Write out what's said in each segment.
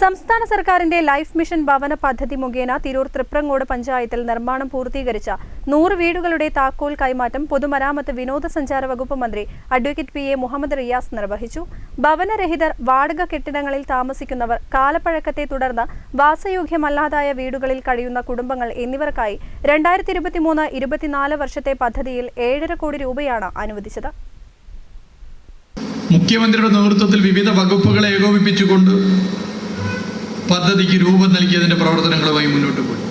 സംസ്ഥാന സർക്കാരിന്റെ life mission ഭവന പദ്ധതി മുഖേന തിരൂർ തൃപ്രങ്ങോട് പഞ്ചായത്തിൽ നിർമ്മാണം പൂർത്തീകരിച്ച നൂറ് വീടുകളുടെ താക്കോൽ കൈമാറ്റം പൊതുമരാമത്ത് വിനോദസഞ്ചാര വകുപ്പ് മന്ത്രി advocate P A Muhammad Riyas നിർവഹിച്ചു. ഭവനരഹിതർ വാടക കെട്ടിടങ്ങളിൽ താമസിക്കുന്നവർ കാലപ്പഴക്കത്തെ തുടർന്ന് വാസയോഗ്യമല്ലാതായ വീടുകളിൽ കഴിയുന്ന കുടുംബങ്ങൾ എന്നിവർക്കായി രണ്ടായിരത്തി ഇരുപത്തിമൂന്ന് ഇരുപത്തിനാല് വർഷത്തെ പദ്ധതിയിൽ ഏഴര കോടി രൂപയാണ് അനുവദിച്ചത്. മുഖ്യമന്ത്രിയുടെ നേതൃത്വത്തിൽ വിവിധ വകുപ്പുകളെ ഏകോപിപ്പിച്ചുകൊണ്ട് പദ്ധതിക്ക് രൂപം നൽകിയതിന്റെ പ്രവർത്തനങ്ങളുമായി മുന്നോട്ട് പോയി.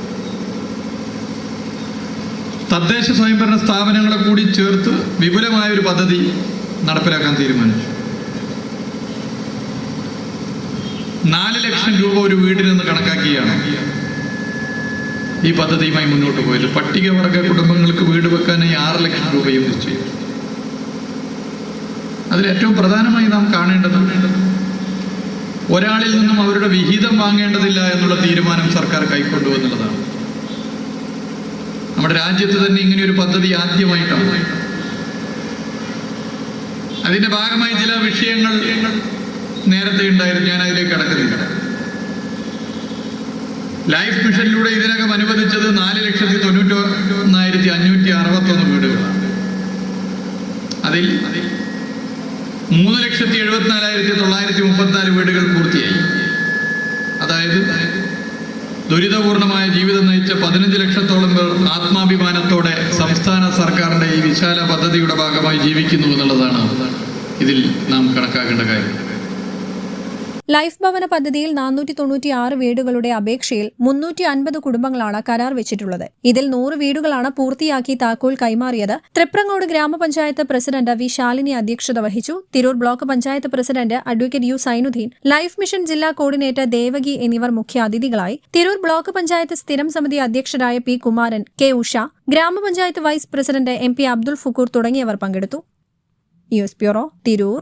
തദ്ദേശ സ്വയംഭരണ സ്ഥാപനങ്ങളെ കൂടി ചേർത്ത് വിപുലമായ ഒരു പദ്ധതി നടപ്പിലാക്കാൻ തീരുമാനിച്ചു. നാല് ലക്ഷം രൂപ ഒരു വീടിൽ നിന്ന് കണക്കാക്കിയാണ് ഈ പദ്ധതിയുമായി മുന്നോട്ട് പോയത്. പട്ടികവർഗ കുടുംബങ്ങൾക്ക് വീട് വെക്കാനായി ആറ് ലക്ഷം രൂപയും നിശ്ചയിച്ചു. അതിൽ ഏറ്റവും പ്രധാനമായി നാം കാണേണ്ടത് ഒരാളിൽ നിന്നും അവരുടെ വിഹിതം വാങ്ങേണ്ടതില്ല എന്നുള്ള തീരുമാനം സർക്കാർ കൈക്കൊണ്ടു എന്നുള്ളതാണ് നമ്മുടെ രാജ്യത്ത് തന്നെ ഇങ്ങനെ ഒരു പദ്ധതി ആദ്യമായിട്ടാണ്. അതിന്റെ ഭാഗമായി ചില വിഷയങ്ങൾ നേരത്തെ ഉണ്ടായിരുന്നു ഞാൻ അതിലേക്ക് കടക്കുന്നില്ല. ലൈഫ് മിഷനിലൂടെ ഇതിനകം അനുവദിച്ചത് നാല് ലക്ഷത്തി തൊണ്ണൂറ്റി ഒന്നായിരത്തി അഞ്ഞൂറ്റി അറുപത്തൊന്ന് വീടുകളാണ്. അതിൽ മൂന്ന് ലക്ഷത്തി എഴുപത്തിനാലായിരത്തി തൊള്ളായിരത്തി മുപ്പത്തിനാല് വീടുകൾ പൂർത്തിയായി. അതായത് ദുരിതപൂർണമായ ജീവിതം നയിച്ച പതിനഞ്ച് ലക്ഷത്തോളം പേർ ആത്മാഭിമാനത്തോടെ സംസ്ഥാന സർക്കാരിന്റെ ഈ വിശാല പദ്ധതിയുടെ ഭാഗമായി ജീവിക്കുന്നു എന്നുള്ളതാണ് ഇതിൽ നാം കണക്കാക്കേണ്ട കാര്യം. ലൈഫ് ഭവന പദ്ധതിയിൽ നാനൂറ്റി തൊണ്ണൂറ്റി ആറ് വീടുകളുടെ അപേക്ഷയിൽ മുന്നൂറ്റി അൻപത് കുടുംബങ്ങളാണ് കരാർ വെച്ചിട്ടുള്ളത്. ഇതിൽ നൂറ് വീടുകളാണ് പൂർത്തിയാക്കി താക്കോൽ കൈമാറിയത്. തൃപ്രങ്ങോട് ഗ്രാമപഞ്ചായത്ത് പ്രസിഡന്റ് വി ശാലിനി അധ്യക്ഷത വഹിച്ചു. Tirur block panchayat president advocate U Zainuddin life mission ജില്ലാ കോർഡിനേറ്റർ ദേവകി എന്നിവർ മുഖ്യാതിഥികളായി. തിരൂർ ബ്ലോക്ക് പഞ്ചായത്ത് സ്ഥിരം സമിതി അധ്യക്ഷരായ P Kumaran K Usha grama panchayat vice president M P Abdul Fukkur തുടങ്ങിയവർ പങ്കെടുത്തു. News bureau Tirur.